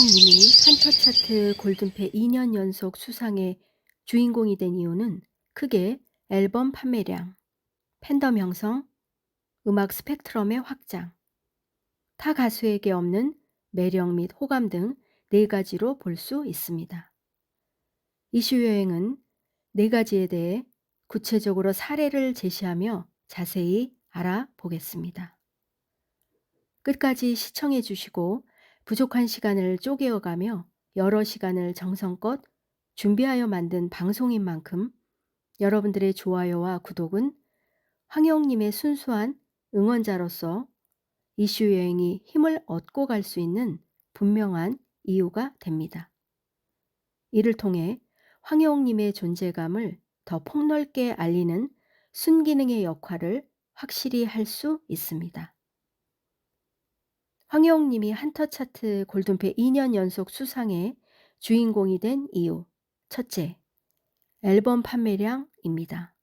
황영님이 한터 차트 골든패 2년 연속 수상의 주인공이 된 이유는 크게 앨범 판매량, 팬덤 형성, 음악 스펙트럼의 확장, 타 가수에게 없는 매력 및 호감 등 네 가지로 볼 수 있습니다. 이슈 여행은 네 가지에 대해 구체적으로 사례를 제시하며 자세히 알아보겠습니다. 끝까지 시청해 주시고 부족한 시간을 쪼개어가며 여러 시간을 정성껏 준비하여 만든 방송인 만큼 여러분들의 좋아요와 구독은 황영님의 순수한 응원자로서 이슈 여행이 힘을 얻고 갈 수 있는 분명한 이유가 됩니다. 이를 통해 황영님의 존재감을 더 폭넓게 알리는 순기능의 역할을 확실히 할 수 있습니다. 황영님이 한터 차트 골든패 2년 연속 수상의 주인공이 된 이유. 첫째, 앨범 판매량입니다.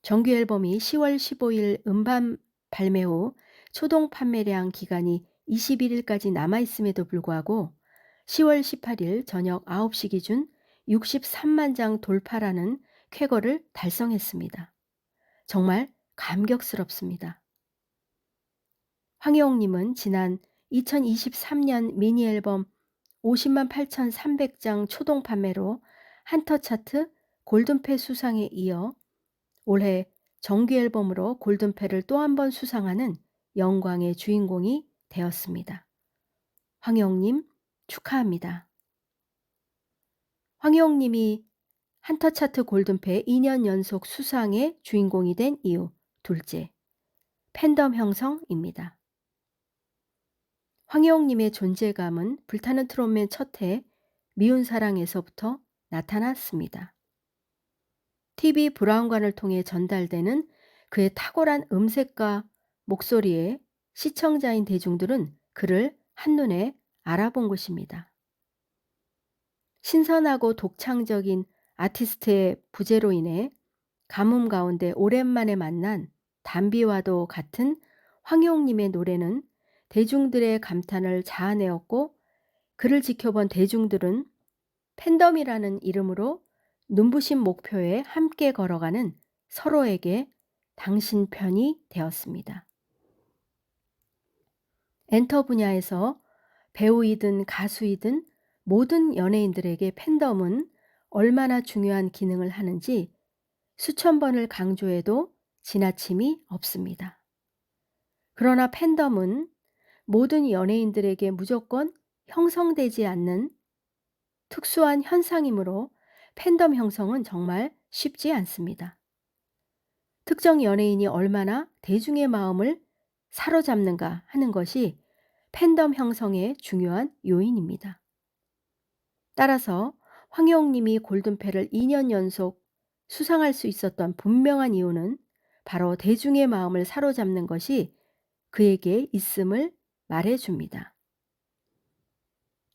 정규 앨범이 10월 15일 음반 발매 후 초동 판매량 기간이 21일까지 남아있음에도 불구하고 10월 18일 저녁 9시 기준 63만 장 돌파라는 쾌거를 달성했습니다. 정말 감격스럽습니다. 황혜옥님은 지난 2023년 미니 앨범 50만 8,300장 초동 판매로 한터 차트 골든패 수상에 이어 올해 정규 앨범으로 골든패를 또 한 번 수상하는 영광의 주인공이 되었습니다. 황혜옥님 축하합니다. 황혜옥님이 한터 차트 골든패 2년 연속 수상의 주인공이 된 이유 둘째, 팬덤 형성입니다. 황혜옥님의 존재감은 불타는 트롯맨 첫 해 미운 사랑에서부터 나타났습니다. TV 브라운관을 통해 전달되는 그의 탁월한 음색과 목소리에 시청자인 대중들은 그를 한눈에 알아본 것입니다. 신선하고 독창적인 아티스트의 부재로 인해 가뭄 가운데 오랜만에 만난 담비와도 같은 황용님의 노래는 대중들의 감탄을 자아내었고 그를 지켜본 대중들은 팬덤이라는 이름으로 눈부신 목표에 함께 걸어가는 서로에게 당신 편이 되었습니다. 엔터 분야에서 배우이든 가수이든 모든 연예인들에게 팬덤은 얼마나 중요한 기능을 하는지 수천 번을 강조해도 지나침이 없습니다. 그러나 팬덤은 모든 연예인들에게 무조건 형성되지 않는 특수한 현상이므로 팬덤 형성은 정말 쉽지 않습니다. 특정 연예인이 얼마나 대중의 마음을 사로잡는가 하는 것이 팬덤 형성의 중요한 요인입니다. 따라서 황영님이 골든패를 2년 연속 수상할 수 있었던 분명한 이유는 바로 대중의 마음을 사로잡는 것이 그에게 있음을 말해줍니다.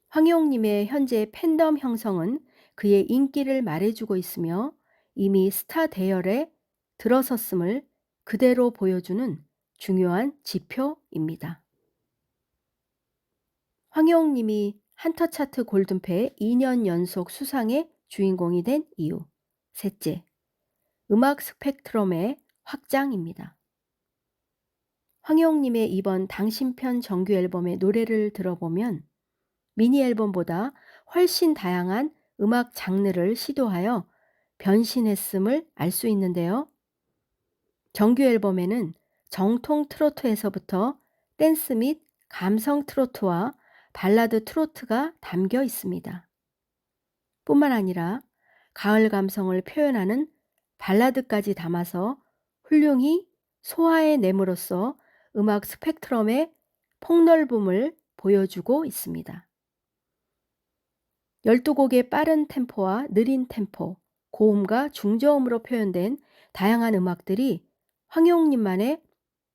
황용님의 현재 팬덤 형성은 그의 인기를 말해주고 있으며 이미 스타 대열에 들어섰음을 그대로 보여주는 중요한 지표입니다. 황용님이 한터 차트 골든패 2년 연속 수상의 주인공이 된 이유. 셋째, 음악 스펙트럼의 확장입니다. 황영님의 이번 당신 편 정규 앨범의 노래를 들어보면 미니 앨범보다 훨씬 다양한 음악 장르를 시도하여 변신했음을 알 수 있는데요. 정규 앨범에는 정통 트로트에서부터 댄스 및 감성 트로트와 발라드 트로트가 담겨 있습니다. 뿐만 아니라 가을 감성을 표현하는 발라드까지 담아서 훌륭히 소화해냄으로써 음악 스펙트럼의 폭넓음을 보여주고 있습니다. 12곡의 빠른 템포와 느린 템포, 고음과 중저음으로 표현된 다양한 음악들이 황용님만의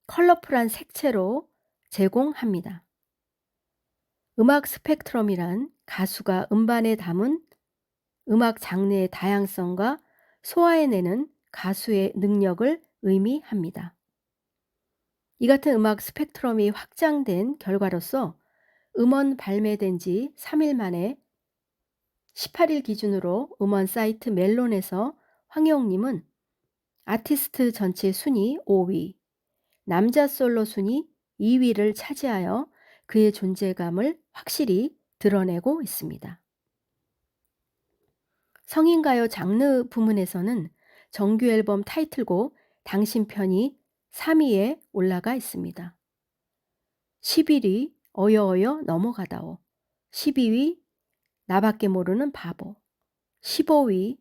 컬러풀한 색채로 제공합니다. 음악 스펙트럼이란 가수가 음반에 담은 음악 장르의 다양성과 소화해내는 가수의 능력을 의미합니다. 이 같은 음악 스펙트럼이 확장된 결과로서 음원 발매된 지 3일 만에 18일 기준으로 음원 사이트 멜론에서 황영님은 아티스트 전체 순위 5위, 남자 솔로 순위 2위를 차지하여 그의 존재감을 확실히 드러내고 있습니다. 성인가요 장르 부문에서는 정규 앨범 타이틀곡 당신 편이 3위에 올라가 있습니다. 11위 어여어여 넘어가다오. 12위 나밖에 모르는 바보. 15위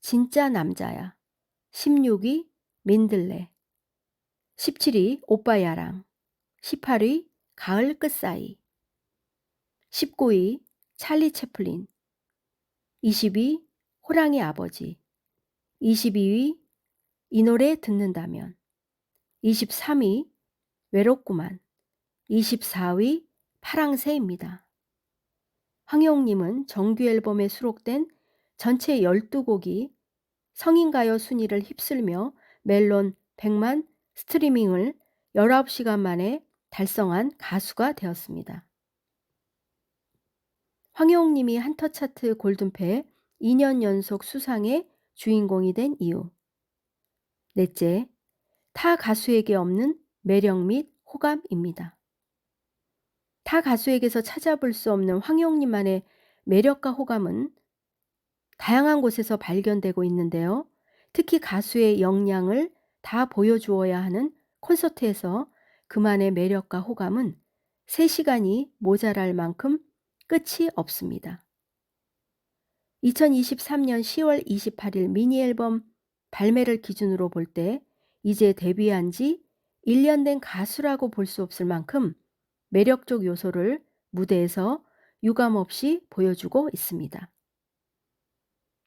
진짜 남자야. 16위 민들레. 17위 오빠야랑. 18위 가을 끝사이. 19위 찰리 채플린. 20위 호랑이 아버지. 22위 이 노래 듣는다면 23위 외롭구만 24위 파랑새입니다. 황영님은 정규 앨범에 수록된 전체 12곡이 성인가요 순위를 휩쓸며 멜론 100만 스트리밍을 19시간 만에 달성한 가수가 되었습니다. 황영님이 한터 차트 골든패 2년 연속 수상의 주인공이 된 이유. 넷째, 타 가수에게 없는 매력 및 호감입니다. 타 가수에게서 찾아볼 수 없는 황영님만의 매력과 호감은 다양한 곳에서 발견되고 있는데요. 특히 가수의 역량을 다 보여주어야 하는 콘서트에서 그만의 매력과 호감은 3시간이 모자랄 만큼 끝이 없습니다. 2023년 10월 28일 미니 앨범 발매를 기준으로 볼 때 이제 데뷔한 지 1년 된 가수라고 볼 수 없을 만큼 매력적 요소를 무대에서 유감없이 보여주고 있습니다.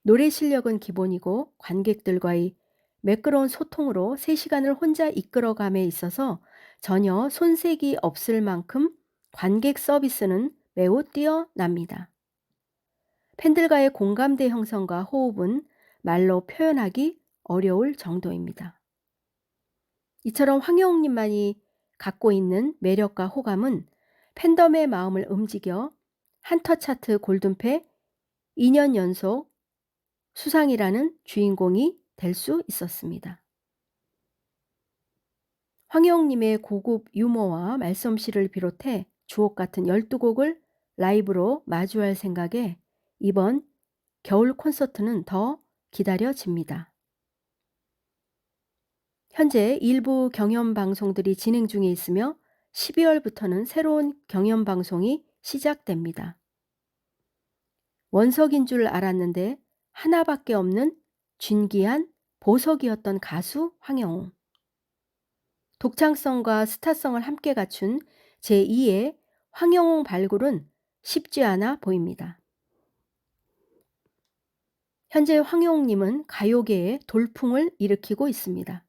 노래 실력은 기본이고 관객들과의 매끄러운 소통으로 3시간을 혼자 이끌어감에 있어서 전혀 손색이 없을 만큼 관객 서비스는 매우 뛰어납니다. 팬들과의 공감대 형성과 호흡은 말로 표현하기 어려울 정도입니다. 이처럼 황영웅님만이 갖고 있는 매력과 호감은 팬덤의 마음을 움직여 한터 차트 골든패 2년 연속 수상이라는 주인공이 될 수 있었습니다. 황영님의 고급 유머와 말솜씨를 비롯해 주옥 같은 12곡을 라이브로 마주할 생각에 이번 겨울 콘서트는 더 기다려집니다. 현재 일부 경연 방송들이 진행 중에 있으며 12월부터는 새로운 경연 방송이 시작됩니다. 원석인 줄 알았는데 하나밖에 없는 진기한 보석이었던 가수 황영웅. 독창성과 스타성을 함께 갖춘 제2의 황영웅 발굴은 쉽지 않아 보입니다. 현재 황영웅님은 가요계에 돌풍을 일으키고 있습니다.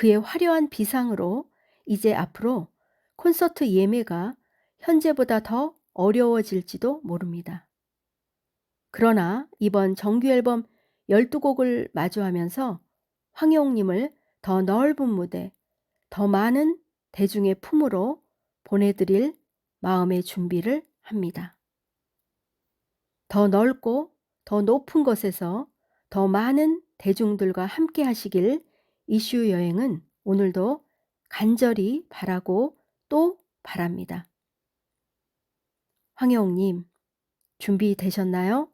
그의 화려한 비상으로 이제 앞으로 콘서트 예매가 현재보다 더 어려워질지도 모릅니다. 그러나 이번 정규 앨범 12곡을 마주하면서 황영웅님을 더 넓은 무대, 더 많은 대중의 품으로 보내드릴 마음의 준비를 합니다. 더 넓고 더 높은 곳에서 더 많은 대중들과 함께 하시길 이슈 여행은 오늘도 간절히 바라고 또 바랍니다. 황영웅님, 준비되셨나요?